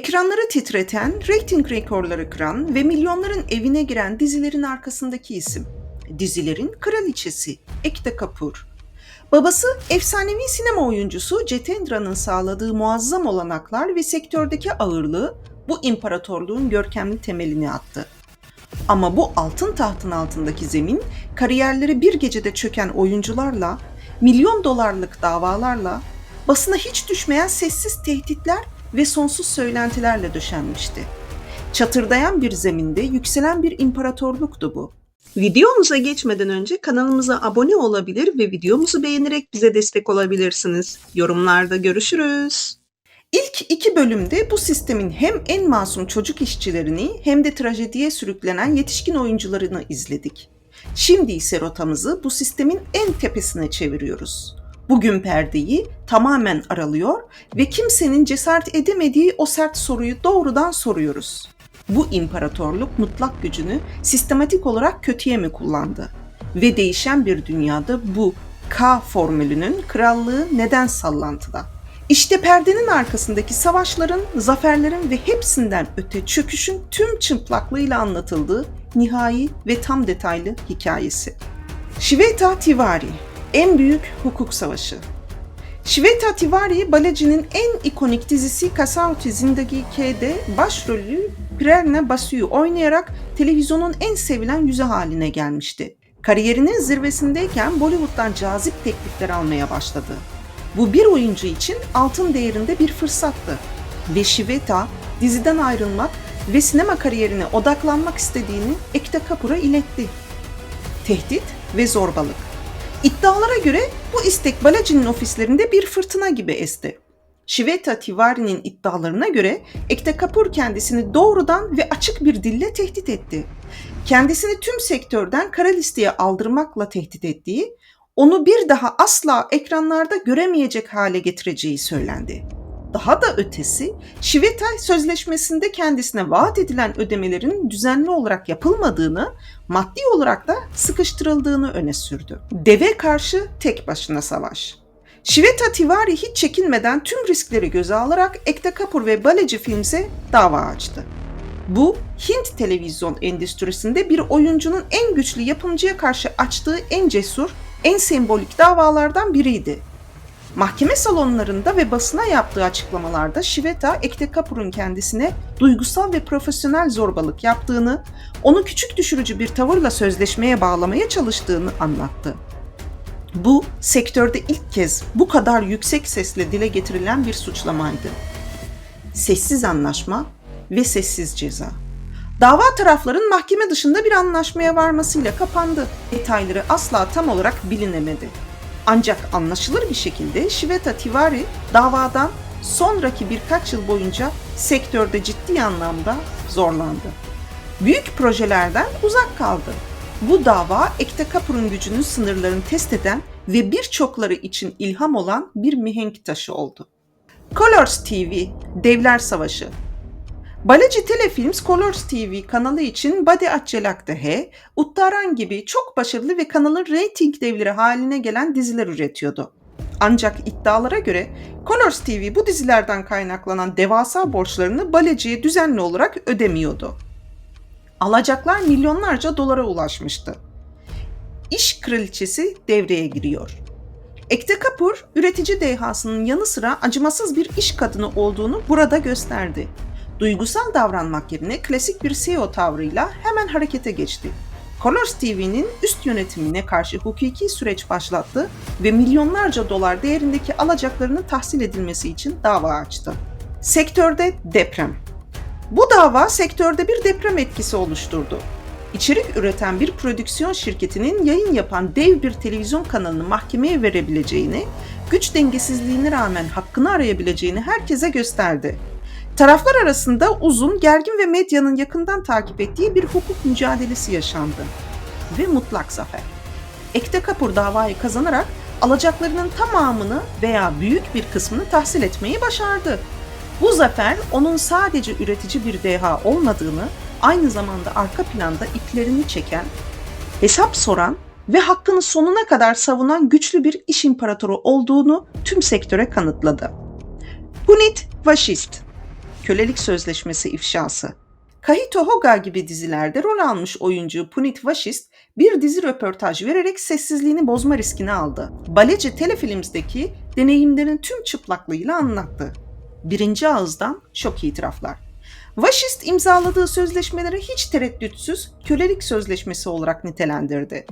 Ekranları titreten, reyting rekorları kıran ve milyonların evine giren dizilerin arkasındaki isim. Dizilerin kraliçesi Ekta Kapur. Babası efsanevi sinema oyuncusu Jetendra'nın sağladığı muazzam olanaklar ve sektördeki ağırlığı bu imparatorluğun görkemli temelini attı. Ama bu altın tahtın altındaki zemin kariyerleri bir gecede çöken oyuncularla, milyon dolarlık davalarla, basına hiç düşmeyen sessiz tehditler ve sonsuz söylentilerle döşenmişti. Çatırdayan bir zeminde yükselen bir imparatorluktu bu. Videomuza geçmeden önce kanalımıza abone olabilir ve videomuzu beğenerek bize destek olabilirsiniz. Yorumlarda görüşürüz. İlk iki bölümde bu sistemin hem en masum çocuk işçilerini hem de trajediye sürüklenen yetişkin oyuncularını izledik. Şimdi ise rotamızı bu sistemin en tepesine çeviriyoruz. Bugün perdeyi tamamen aralıyor ve kimsenin cesaret edemediği o sert soruyu doğrudan soruyoruz. Bu imparatorluk mutlak gücünü sistematik olarak kötüye mi kullandı? Ve değişen bir dünyada bu K formülünün krallığı neden sallantıda? İşte perdenin arkasındaki savaşların, zaferlerin ve hepsinden öte çöküşün tüm çıplaklığıyla anlatıldığı nihai ve tam detaylı hikayesi. Shweta Tiwari, en büyük hukuk savaşı. Shweta Tiwari, Balaji'nin en ikonik dizisi Kasauti Zindagi K'de başrolü Prerna Basu'yu oynayarak televizyonun en sevilen yüzü haline gelmişti. Kariyerinin zirvesindeyken Bollywood'dan cazip teklifler almaya başladı. Bu bir oyuncu için altın değerinde bir fırsattı. Ve Shweta diziden ayrılmak ve sinema kariyerine odaklanmak istediğini Ekta Kapur'a iletti. Tehdit ve zorbalık. İddialara göre bu istek Balaji'nin ofislerinde bir fırtına gibi esti. Shweta Tiwari'nin iddialarına göre Ekta Kapur kendisini doğrudan ve açık bir dille tehdit etti. Kendisini tüm sektörden kara listeye aldırmakla tehdit ettiği, onu bir daha asla ekranlarda göremeyecek hale getireceği söylendi. Daha da ötesi, Shweta sözleşmesinde kendisine vaat edilen ödemelerin düzenli olarak yapılmadığını, maddi olarak da sıkıştırıldığını öne sürdü. Deve karşı tek başına savaş. Shweta Tiwari hiç çekinmeden tüm riskleri göze alarak Ekta Kapur ve Balaji Films'e dava açtı. Bu, Hint televizyon endüstrisinde bir oyuncunun en güçlü yapımcıya karşı açtığı en cesur, en sembolik davalardan biriydi. Mahkeme salonlarında ve basına yaptığı açıklamalarda Shweta Ekta Kapur'un kendisine duygusal ve profesyonel zorbalık yaptığını, onu küçük düşürücü bir tavırla sözleşmeye bağlamaya çalıştığını anlattı. Bu sektörde ilk kez bu kadar yüksek sesle dile getirilen bir suçlamaydı. Sessiz anlaşma ve sessiz ceza. Dava tarafların mahkeme dışında bir anlaşmaya varmasıyla kapandı. Detayları asla tam olarak bilinemedi. Ancak anlaşılır bir şekilde Shweta Tiwari davadan sonraki birkaç yıl boyunca sektörde ciddi anlamda zorlandı. Büyük projelerden uzak kaldı. Bu dava Ekta Kapur'un gücünün sınırlarını test eden ve birçokları için ilham olan bir mihenk taşı oldu. Colors TV, Devler Savaşı Balaji Telefilms Colors TV kanalı için Badi Accelaktehe, Uttaran gibi çok başarılı ve kanalın reyting devleri haline gelen diziler üretiyordu. Ancak iddialara göre Colors TV bu dizilerden kaynaklanan devasa borçlarını Balaji'ye düzenli olarak ödemiyordu. Alacaklar milyonlarca dolara ulaşmıştı. İş kraliçesi devreye giriyor. Ekte Kapur, üretici dehasının yanı sıra acımasız bir iş kadını olduğunu burada gösterdi. Duygusal davranmak yerine klasik bir CEO tavrıyla hemen harekete geçti. Colors TV'nin üst yönetimine karşı hukuki süreç başlattı ve milyonlarca dolar değerindeki alacaklarının tahsil edilmesi için dava açtı. Sektörde deprem. Bu dava sektörde bir deprem etkisi oluşturdu. İçerik üreten bir prodüksiyon şirketinin yayın yapan dev bir televizyon kanalını mahkemeye verebileceğini, güç dengesizliğine rağmen hakkını arayabileceğini herkese gösterdi. Taraflar arasında uzun, gergin ve medyanın yakından takip ettiği bir hukuk mücadelesi yaşandı. Ve mutlak zafer. Ekte Kapur davayı kazanarak alacaklarının tamamını veya büyük bir kısmını tahsil etmeyi başardı. Bu zafer onun sadece üretici bir deha olmadığını, aynı zamanda arka planda iplerini çeken, hesap soran ve hakkını sonuna kadar savunan güçlü bir iş imparatoru olduğunu tüm sektöre kanıtladı. Punit Vaşist kölelik sözleşmesi ifşası. Kahito Hoga gibi dizilerde rol almış oyuncu Punit Vashist bir dizi röportaj vererek sessizliğini bozma riskini aldı. Baleci Telefilms'deki deneyimlerin tüm çıplaklığıyla anlattı. Birinci ağızdan şok itiraflar. Vashist imzaladığı sözleşmeleri hiç tereddütsüz kölelik sözleşmesi olarak nitelendirdi.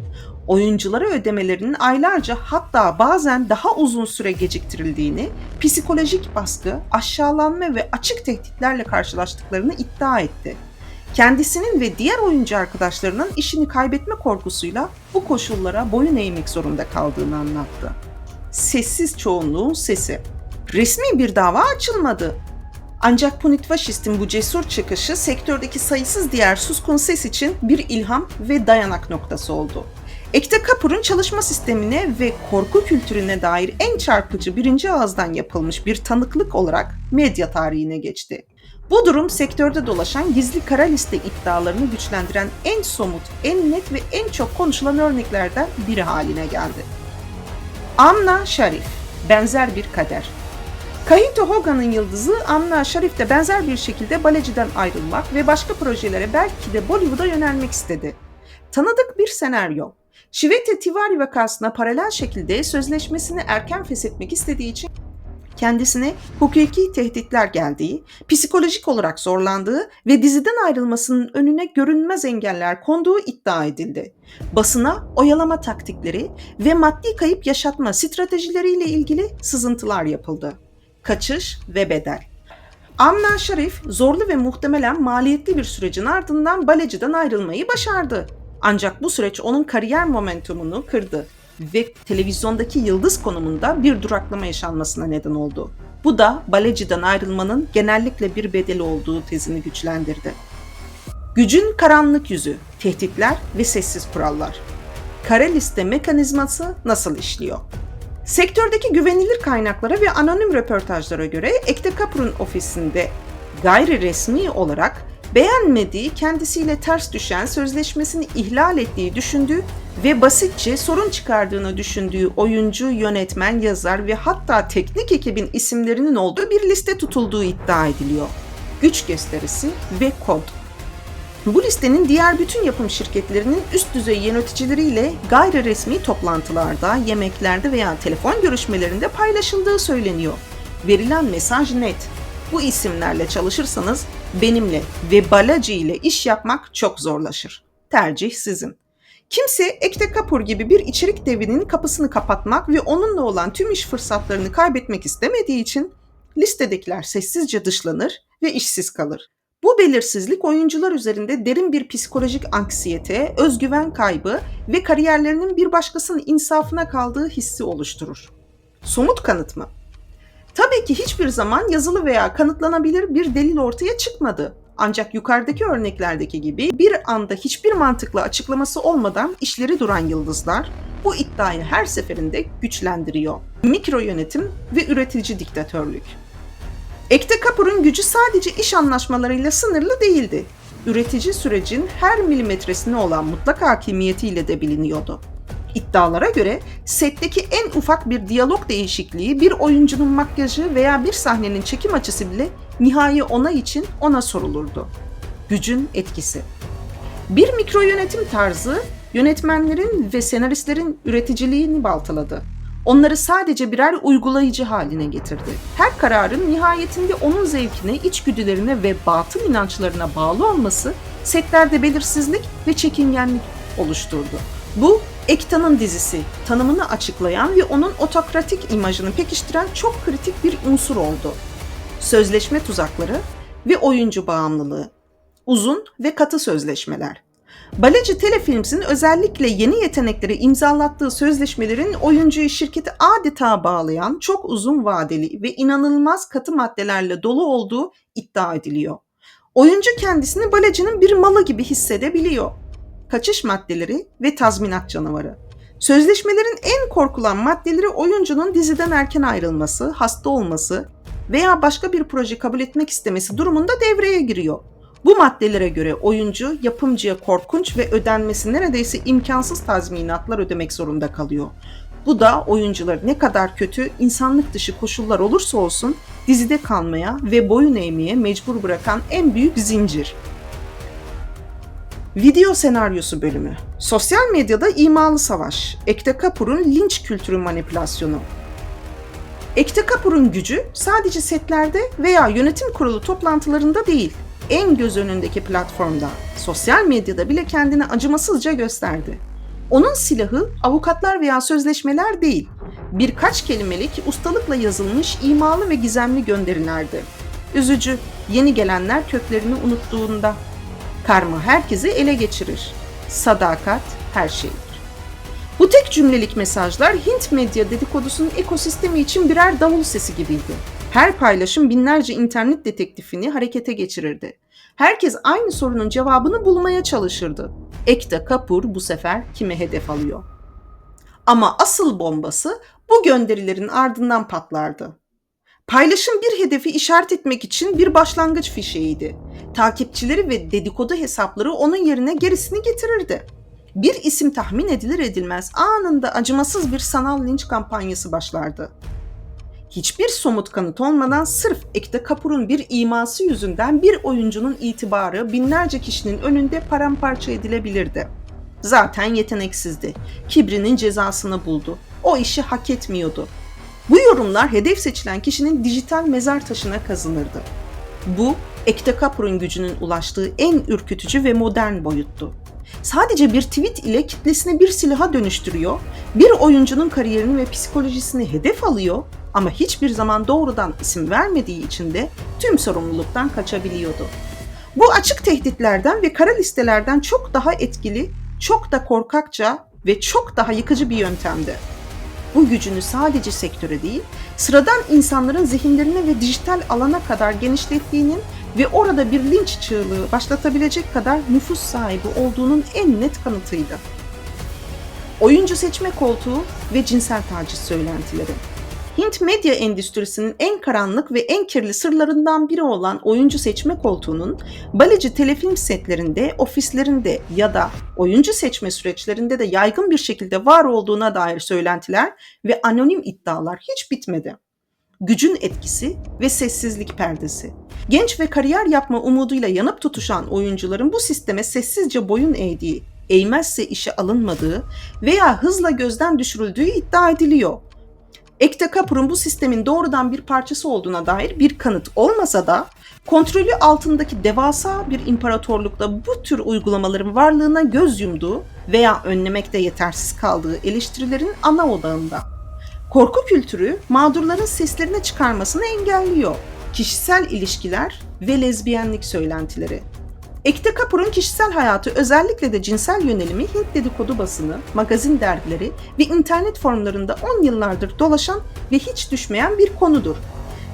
Oyunculara ödemelerinin aylarca hatta bazen daha uzun süre geciktirildiğini, psikolojik baskı, aşağılanma ve açık tehditlerle karşılaştıklarını iddia etti. Kendisinin ve diğer oyuncu arkadaşlarının işini kaybetme korkusuyla bu koşullara boyun eğmek zorunda kaldığını anlattı. Sessiz çoğunluğun sesi. Resmi bir dava açılmadı ancak Punit Vashist'in bu cesur çıkışı sektördeki sayısız diğer suskun ses için bir ilham ve dayanak noktası oldu. Ekta Kapur'un çalışma sistemine ve korku kültürüne dair en çarpıcı birinci ağızdan yapılmış bir tanıklık olarak medya tarihine geçti. Bu durum sektörde dolaşan gizli kara liste iddialarını güçlendiren en somut, en net ve en çok konuşulan örneklerden biri haline geldi. Amna Sharif, benzer bir kader. Kayito Hogan'ın yıldızı Amna Sharif de benzer bir şekilde baleciden ayrılmak ve başka projelere belki de Bollywood'a yönelmek istedi. Tanıdık bir senaryo. Shivete Tiwari vakasına paralel şekilde sözleşmesini erken feshetmek istediği için kendisine hukuki tehditler geldiği, psikolojik olarak zorlandığı ve diziden ayrılmasının önüne görünmez engeller konduğu iddia edildi. Basına oyalama taktikleri ve maddi kayıp yaşatma stratejileriyle ilgili sızıntılar yapıldı. Kaçış ve bedel. Amna Sharif zorlu ve muhtemelen maliyetli bir sürecin ardından baleciden ayrılmayı başardı. Ancak bu süreç onun kariyer momentumunu kırdı ve televizyondaki yıldız konumunda bir duraklama yaşanmasına neden oldu. Bu da baleciden ayrılmanın genellikle bir bedeli olduğu tezini güçlendirdi. Gücün karanlık yüzü, tehditler ve sessiz kurallar. Kare liste mekanizması nasıl işliyor? Sektördeki güvenilir kaynaklara ve anonim röportajlara göre Ekte Kapur'un ofisinde gayri resmi olarak beğenmediği, kendisiyle ters düşen, sözleşmesini ihlal ettiği düşündüğü ve basitçe sorun çıkardığını düşündüğü oyuncu, yönetmen, yazar ve hatta teknik ekibin isimlerinin olduğu bir liste tutulduğu iddia ediliyor. Güç gösterisi ve kod. Bu listenin diğer bütün yapım şirketlerinin üst düzey yöneticileriyle gayri resmi toplantılarda, yemeklerde veya telefon görüşmelerinde paylaşıldığı söyleniyor. Verilen mesaj net. Bu isimlerle çalışırsanız benimle ve Balaji ile iş yapmak çok zorlaşır. Tercih sizin. Kimse Ekte Kapur gibi bir içerik devinin kapısını kapatmak ve onunla olan tüm iş fırsatlarını kaybetmek istemediği için listedekiler sessizce dışlanır ve işsiz kalır. Bu belirsizlik oyuncular üzerinde derin bir psikolojik anksiyete, özgüven kaybı ve kariyerlerinin bir başkasının insafına kaldığı hissi oluşturur. Somut kanıt mı? Tabii ki hiçbir zaman yazılı veya kanıtlanabilir bir delil ortaya çıkmadı. Ancak yukarıdaki örneklerdeki gibi bir anda hiçbir mantıklı açıklaması olmadan işleri duran yıldızlar bu iddiayı her seferinde güçlendiriyor. Mikro yönetim ve üretici diktatörlük. Ekte Kapur'un gücü sadece iş anlaşmalarıyla sınırlı değildi. Üretici sürecin her milimetresine olan mutlak hakimiyetiyle de biliniyordu. İddialara göre setteki en ufak bir diyalog değişikliği, bir oyuncunun makyajı veya bir sahnenin çekim açısı bile nihai onay için ona sorulurdu. Gücün etkisi. Bir mikro yönetim tarzı yönetmenlerin ve senaristlerin üreticiliğini baltaladı. Onları sadece birer uygulayıcı haline getirdi. Her kararın nihayetinde onun zevkine, içgüdülerine ve batıl inançlarına bağlı olması setlerde belirsizlik ve çekingenlik oluşturdu. Bu Ekta'nın dizisi tanımını açıklayan ve onun otokratik imajını pekiştiren çok kritik bir unsur oldu. Sözleşme tuzakları ve oyuncu bağımlılığı. Uzun ve katı sözleşmeler. Baleci Telefilms'in özellikle yeni yetenekleri imzalattığı sözleşmelerin oyuncuyu şirkete adeta bağlayan çok uzun vadeli ve inanılmaz katı maddelerle dolu olduğu iddia ediliyor. Oyuncu kendisini balecinin bir malı gibi hissedebiliyor. Kaçış maddeleri ve tazminat canavarı. Sözleşmelerin en korkulan maddeleri oyuncunun diziden erken ayrılması, hasta olması veya başka bir proje kabul etmek istemesi durumunda devreye giriyor. Bu maddelere göre oyuncu yapımcıya korkunç ve ödenmesi neredeyse imkansız tazminatlar ödemek zorunda kalıyor. Bu da oyuncuları ne kadar kötü, insanlık dışı koşullar olursa olsun dizide kalmaya ve boyun eğmeye mecbur bırakan en büyük zincir. Video senaryosu bölümü. Sosyal medyada imalı savaş. Ekte Kapur'un linç kültürü manipülasyonu. Ekte Kapur'un gücü sadece setlerde veya yönetim kurulu toplantılarında değil, en göz önündeki platformda, sosyal medyada bile kendini acımasızca gösterdi. Onun silahı avukatlar veya sözleşmeler değil, birkaç kelimelik ustalıkla yazılmış imalı ve gizemli gönderilerdi. Üzücü, yeni gelenler köklerini unuttuğunda. Karma herkesi ele geçirir. Sadakat her şeydir. Bu tek cümlelik mesajlar Hint medya dedikodusunun ekosistemi için birer davul sesi gibiydi. Her paylaşım binlerce internet detektifini harekete geçirirdi. Herkes aynı sorunun cevabını bulmaya çalışırdı. Ekta Kapur bu sefer kime hedef alıyor? Ama asıl bombası bu gönderilerin ardından patlardı. Paylaşım bir hedefi işaret etmek için bir başlangıç fişeğiydi. Takipçileri ve dedikodu hesapları onun yerine gerisini getirirdi. Bir isim tahmin edilir edilmez anında acımasız bir sanal linç kampanyası başlardı. Hiçbir somut kanıt olmadan sırf Ekta Kapur'un bir iması yüzünden bir oyuncunun itibarı binlerce kişinin önünde paramparça edilebilirdi. Zaten yeteneksizdi. Kibrinin cezasını buldu. O işi hak etmiyordu. Bu yorumlar hedef seçilen kişinin dijital mezar taşına kazınırdı. Bu, Ekta Kapur'un gücünün ulaştığı en ürkütücü ve modern boyuttu. Sadece bir tweet ile kitlesini bir silaha dönüştürüyor, bir oyuncunun kariyerini ve psikolojisini hedef alıyor ama hiçbir zaman doğrudan isim vermediği için de tüm sorumluluktan kaçabiliyordu. Bu açık tehditlerden ve kara listelerden çok daha etkili, çok da korkakça ve çok daha yıkıcı bir yöntemdi. Bu gücünü sadece sektöre değil, sıradan insanların zihinlerine ve dijital alana kadar genişlettiğinin ve orada bir linç çığlığı başlatabilecek kadar nüfus sahibi olduğunun en net kanıtıydı. Oyuncu seçme koltuğu ve cinsel taciz söylentileri. Hint medya endüstrisinin en karanlık ve en kirli sırlarından biri olan oyuncu seçme koltuğunun baleci telefilm setlerinde, ofislerinde ya da oyuncu seçme süreçlerinde de yaygın bir şekilde var olduğuna dair söylentiler ve anonim iddialar hiç bitmedi. Gücün etkisi ve sessizlik perdesi. Genç ve kariyer yapma umuduyla yanıp tutuşan oyuncuların bu sisteme sessizce boyun eğdiği, eğmezse işe alınmadığı veya hızla gözden düşürüldüğü iddia ediliyor. Ekta Kapur'un bu sistemin doğrudan bir parçası olduğuna dair bir kanıt olmasa da kontrolü altındaki devasa bir imparatorlukta bu tür uygulamaların varlığına göz yumduğu veya önlemekte yetersiz kaldığı eleştirilerin ana odağında. Korku kültürü mağdurların seslerini çıkarmasını engelliyor. Kişisel ilişkiler ve lezbiyenlik söylentileri. Ekte Kapur'un kişisel hayatı özellikle de cinsel yönelimi Hint dedikodu basını, magazin dergileri ve internet forumlarında 10 yıllardır dolaşan ve hiç düşmeyen bir konudur.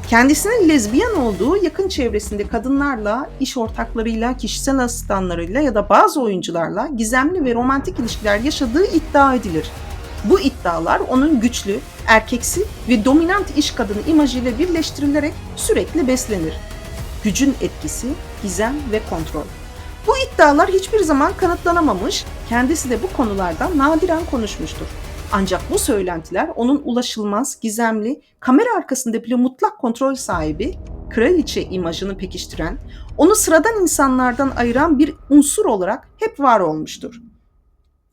Kendisinin lezbiyen olduğu yakın çevresinde kadınlarla, iş ortaklarıyla, kişisel asistanlarıyla ya da bazı oyuncularla gizemli ve romantik ilişkiler yaşadığı iddia edilir. Bu iddialar onun güçlü, erkeksi ve dominant iş kadını imajıyla birleştirilerek sürekli beslenir. Gücün etkisi, gizem ve kontrol. Bu iddialar hiçbir zaman kanıtlanamamış, kendisi de bu konulardan nadiren konuşmuştur. Ancak bu söylentiler onun ulaşılmaz, gizemli, kamera arkasında bile mutlak kontrol sahibi, kraliçe imajını pekiştiren, onu sıradan insanlardan ayıran bir unsur olarak hep var olmuştur.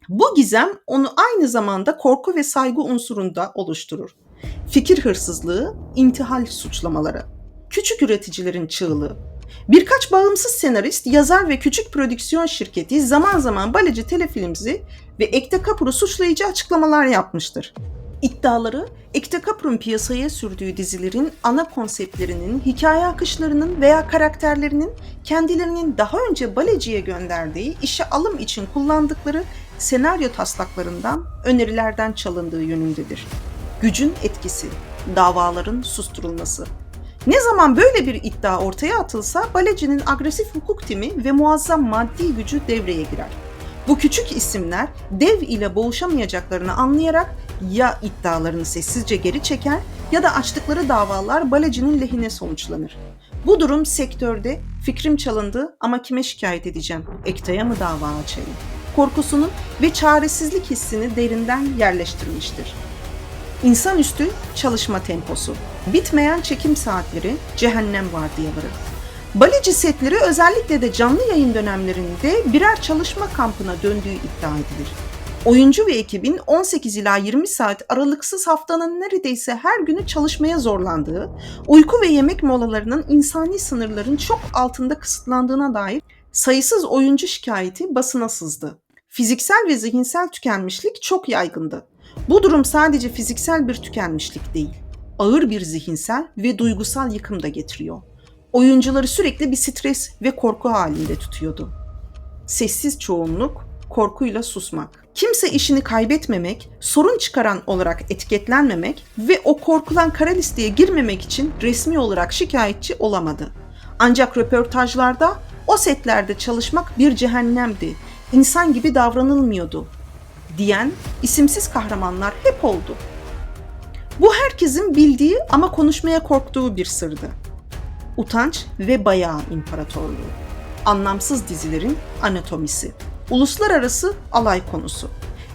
Bu gizem onu aynı zamanda korku ve saygı unsurunda oluşturur. Fikir hırsızlığı, intihal suçlamaları, küçük üreticilerin çığlığı. Birkaç bağımsız senarist, yazar ve küçük prodüksiyon şirketi zaman zaman Baleci Telefilmzi ve Ekte Kapur'u suçlayıcı açıklamalar yapmıştır. İddiaları, Ekte Kapur'un piyasaya sürdüğü dizilerin ana konseptlerinin, hikaye akışlarının veya karakterlerinin kendilerinin daha önce Baleci'ye gönderdiği işe alım için kullandıkları senaryo taslaklarından, önerilerden çalındığı yönündedir. Gücün etkisi, davaların susturulması. Ne zaman böyle bir iddia ortaya atılsa Baleci'nin agresif hukuk timi ve muazzam maddi gücü devreye girer. Bu küçük isimler dev ile boğuşamayacaklarını anlayarak ya iddialarını sessizce geri çeker ya da açtıkları davalar Baleci'nin lehine sonuçlanır. Bu durum sektörde fikrim çalındı ama kime şikayet edeceğim? Ekta'ya mı dava açayım? Korkusunun ve çaresizlik hissini derinden yerleştirmiştir. İnsanüstü çalışma temposu, bitmeyen çekim saatleri, cehennem vardiyaları. Baleci setleri özellikle de canlı yayın dönemlerinde birer çalışma kampına döndüğü iddia edilir. Oyuncu ve ekibin 18 ila 20 saat aralıksız haftanın neredeyse her günü çalışmaya zorlandığı, uyku ve yemek molalarının insani sınırların çok altında kısıtlandığına dair sayısız oyuncu şikayeti basına sızdı. Fiziksel ve zihinsel tükenmişlik çok yaygındı. Bu durum sadece fiziksel bir tükenmişlik değil, ağır bir zihinsel ve duygusal yıkım da getiriyor. Oyuncuları sürekli bir stres ve korku halinde tutuyordu. Sessiz çoğunluk, korkuyla susmak. Kimse işini kaybetmemek, sorun çıkaran olarak etiketlenmemek ve o korkulan kara listeye girmemek için resmi olarak şikayetçi olamadı. Ancak röportajlarda o setlerde çalışmak bir cehennemdi, insan gibi davranılmıyordu diyen isimsiz kahramanlar hep oldu. Bu herkesin bildiği ama konuşmaya korktuğu bir sırdı. Utanç ve Bayağı İmparatorluğu. Anlamsız dizilerin anatomisi. Uluslararası alay konusu.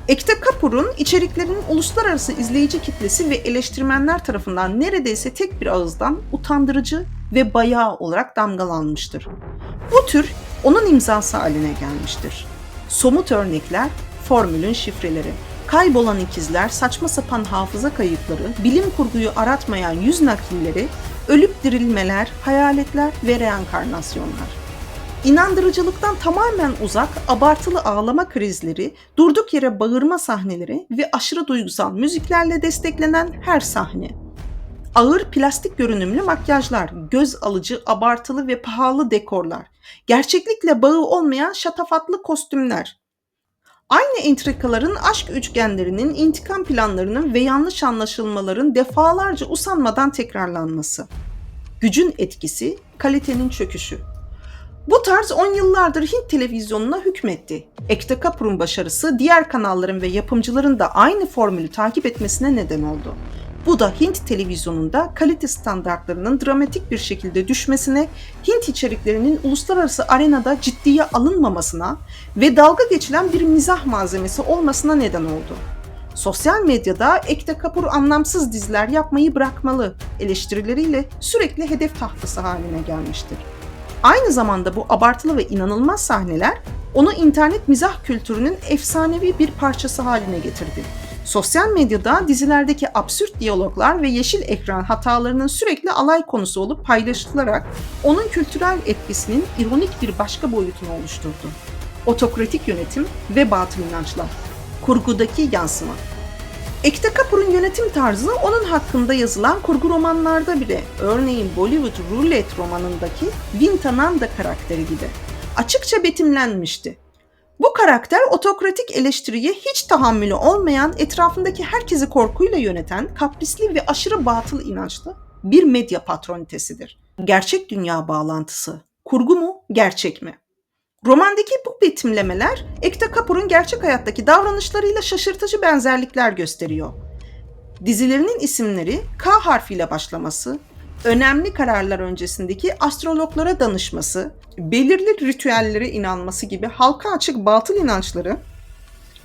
Ekte Kapur'un içeriklerinin uluslararası izleyici kitlesi ve eleştirmenler tarafından neredeyse tek bir ağızdan utandırıcı ve bayağı olarak damgalanmıştır. Bu tür onun imzası haline gelmiştir. Somut örnekler, formülün şifreleri, kaybolan ikizler, saçma sapan hafıza kayıtları, bilim kurguyu aratmayan yüz nakilleri, ölüp dirilmeler, hayaletler ve reenkarnasyonlar. İnandırıcılıktan tamamen uzak, abartılı ağlama krizleri, durduk yere bağırma sahneleri ve aşırı duygusal müziklerle desteklenen her sahne. Ağır plastik görünümlü makyajlar, göz alıcı, abartılı ve pahalı dekorlar, gerçeklikle bağı olmayan şatafatlı kostümler, Aynı entrikaların aşk üçgenlerinin, intikam planlarının ve yanlış anlaşılmaların defalarca usanmadan tekrarlanması. Gücün etkisi, kalitenin çöküşü. Bu tarz 10 yıllardır Hint televizyonuna hükmetti. Ekta Kapur'un başarısı diğer kanalların ve yapımcıların da aynı formülü takip etmesine neden oldu. Bu da Hint televizyonunda kalite standartlarının dramatik bir şekilde düşmesine, Hint içeriklerinin uluslararası arenada ciddiye alınmamasına ve dalga geçilen bir mizah malzemesi olmasına neden oldu. Sosyal medyada Ekta Kapur anlamsız diziler yapmayı bırakmalı eleştirileriyle sürekli hedef tahtası haline gelmiştir. Aynı zamanda bu abartılı ve inanılmaz sahneler onu internet mizah kültürünün efsanevi bir parçası haline getirdi. Sosyal medyada dizilerdeki absürt diyaloglar ve yeşil ekran hatalarının sürekli alay konusu olup paylaşılarak onun kültürel etkisinin ironik bir başka boyutunu oluşturdu. Otokratik yönetim ve batıl inançlar. Kurgudaki yansıma. Ekta Kapur'un yönetim tarzı onun hakkında yazılan kurgu romanlarda bile, örneğin Bollywood Roulette romanındaki Vintananda karakteri gibi açıkça betimlenmişti. Bu karakter otokratik eleştiriye hiç tahammülü olmayan, etrafındaki herkesi korkuyla yöneten, kaprisli ve aşırı batıl inançlı bir medya patronitesidir. Gerçek dünya bağlantısı. Kurgu mu, gerçek mi? Romandaki bu betimlemeler Ekta Kapur'un gerçek hayattaki davranışlarıyla şaşırtıcı benzerlikler gösteriyor. Dizilerinin isimleri K harfiyle başlaması, önemli kararlar öncesindeki astrologlara danışması, belirli ritüellere inanması gibi halka açık batıl inançları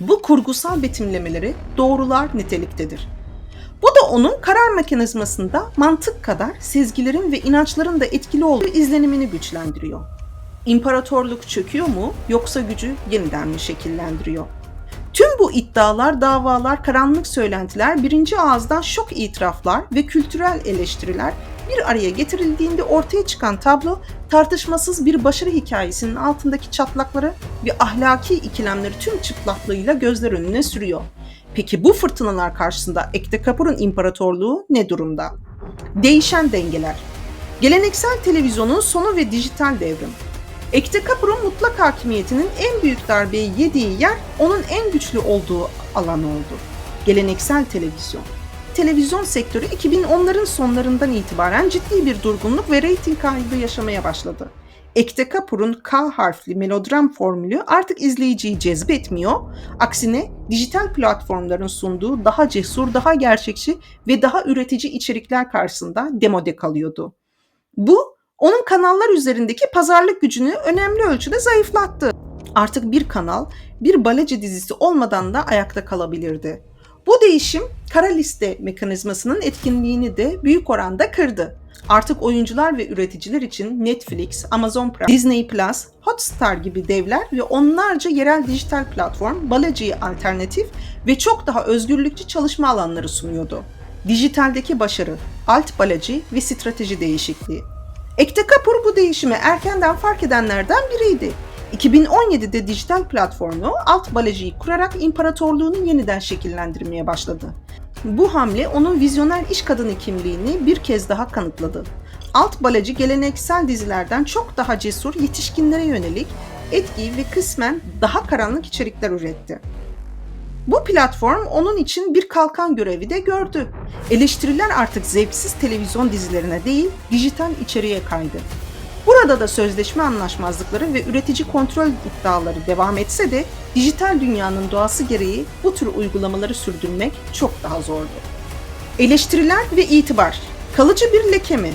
bu kurgusal betimlemeleri doğrular niteliktedir. Bu da onun karar mekanizmasında mantık kadar sezgilerin ve inançların da etkili olduğu izlenimini güçlendiriyor. İmparatorluk çöküyor mu yoksa gücü yeniden mi şekillendiriyor? Tüm bu iddialar, davalar, karanlık söylentiler, birinci ağızdan şok itiraflar ve kültürel eleştiriler bir araya getirildiğinde ortaya çıkan tablo tartışmasız bir başarı hikayesinin altındaki çatlakları ve ahlaki ikilemleri tüm çıplaklığıyla gözler önüne sürüyor. Peki bu fırtınalar karşısında Ekte Kapur'un imparatorluğu ne durumda? Değişen dengeler. Geleneksel televizyonun sonu ve dijital devrim. Ekte Kapur'un mutlak hakimiyetinin en büyük darbeyi yediği yer onun en güçlü olduğu alan oldu. Geleneksel televizyon televizyon sektörü 2010'ların sonlarından itibaren ciddi bir durgunluk ve reyting kaybı yaşamaya başladı. Ekte Kapur'un K harfli melodram formülü artık izleyiciyi cezbetmiyor. Aksine dijital platformların sunduğu daha cesur, daha gerçekçi ve daha üretici içerikler karşısında demode kalıyordu. Bu onun kanallar üzerindeki pazarlık gücünü önemli ölçüde zayıflattı. Artık bir kanal bir baleci dizisi olmadan da ayakta kalabilirdi. Bu değişim kara liste mekanizmasının etkinliğini de büyük oranda kırdı. Artık oyuncular ve üreticiler için Netflix, Amazon Prime, Disney Plus, Hotstar gibi devler ve onlarca yerel dijital platform Balaji'ye alternatif ve çok daha özgürlükçü çalışma alanları sunuyordu. Dijitaldeki başarı, alt balaji ve strateji değişikliği. Ekte Kapur bu değişimi erkenden fark edenlerden biriydi. 2017'de dijital platformu Alt Balaji'yi kurarak imparatorluğunu yeniden şekillendirmeye başladı. Bu hamle onun vizyoner iş kadını kimliğini bir kez daha kanıtladı. Alt Balacı geleneksel dizilerden çok daha cesur yetişkinlere yönelik etki ve kısmen daha karanlık içerikler üretti. Bu platform onun için bir kalkan görevi de gördü. Eleştiriler artık zevksiz televizyon dizilerine değil, dijital içeriğe kaydı. Burada da sözleşme anlaşmazlıkları ve üretici kontrol iddiaları devam etse de dijital dünyanın doğası gereği bu tür uygulamaları sürdürmek çok daha zordu. Eleştiriler ve itibar. Kalıcı bir leke mi?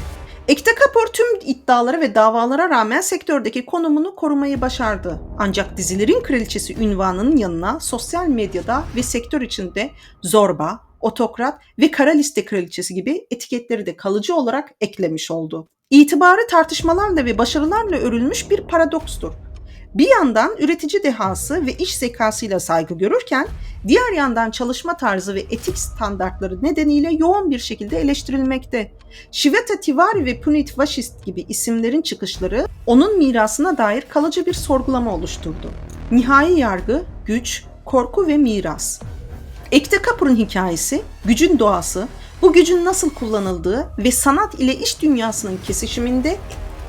Ekte Kapor tüm iddialara ve davalara rağmen sektördeki konumunu korumayı başardı. Ancak dizilerin kraliçesi ünvanının yanına sosyal medyada ve sektör içinde zorba, otokrat ve kara liste kraliçesi gibi etiketleri de kalıcı olarak eklemiş oldu. İtibarı tartışmalarla ve başarılarla örülmüş bir paradokstur. Bir yandan üretici dehası ve iş zekasıyla saygı görürken, diğer yandan çalışma tarzı ve etik standartları nedeniyle yoğun bir şekilde eleştirilmekte. Shweta Tiwari ve Punit Vashist gibi isimlerin çıkışları onun mirasına dair kalıcı bir sorgulama oluşturdu. Nihai yargı, güç, korku ve miras. Ekte Kapur'un hikayesi, gücün doğası, bu gücün nasıl kullanıldığı ve sanat ile iş dünyasının kesişiminde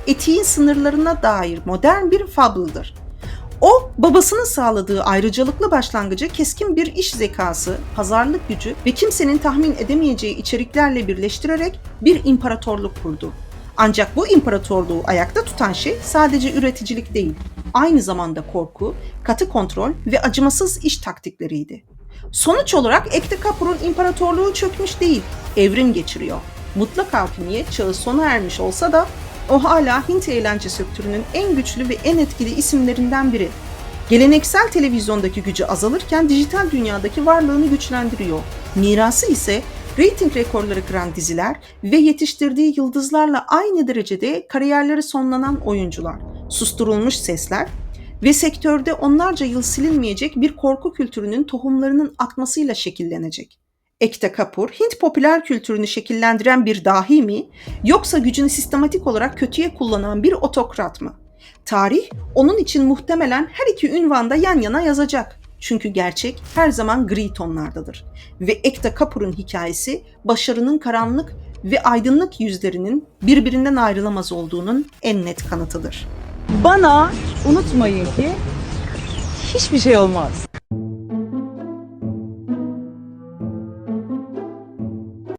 etiğin sınırlarına dair modern bir fable'dır. O, babasının sağladığı ayrıcalıklı başlangıcı keskin bir iş zekası, pazarlık gücü ve kimsenin tahmin edemeyeceği içeriklerle birleştirerek bir imparatorluk kurdu. Ancak bu imparatorluğu ayakta tutan şey sadece üreticilik değil, aynı zamanda korku, katı kontrol ve acımasız iş taktikleriydi. Sonuç olarak Ekte Kapur'un imparatorluğu çökmüş değil, evrim geçiriyor. Mutlak hakimiyet çağı sona ermiş olsa da o hala Hint eğlence sektörünün en güçlü ve en etkili isimlerinden biri. Geleneksel televizyondaki gücü azalırken dijital dünyadaki varlığını güçlendiriyor. Mirası ise reyting rekorları kıran diziler ve yetiştirdiği yıldızlarla aynı derecede kariyerleri sonlanan oyuncular, susturulmuş sesler ve sektörde onlarca yıl silinmeyecek bir korku kültürünün tohumlarının atmasıyla şekillenecek. Ekte Kapur, Hint popüler kültürünü şekillendiren bir dahi mi, yoksa gücünü sistematik olarak kötüye kullanan bir otokrat mı? Tarih, onun için muhtemelen her iki ünvanda yan yana yazacak. Çünkü gerçek her zaman gri tonlardadır. Ve Ekta Kapur'un hikayesi, başarının karanlık ve aydınlık yüzlerinin birbirinden ayrılamaz olduğunun en net kanıtıdır. Bana unutmayın ki hiçbir şey olmaz.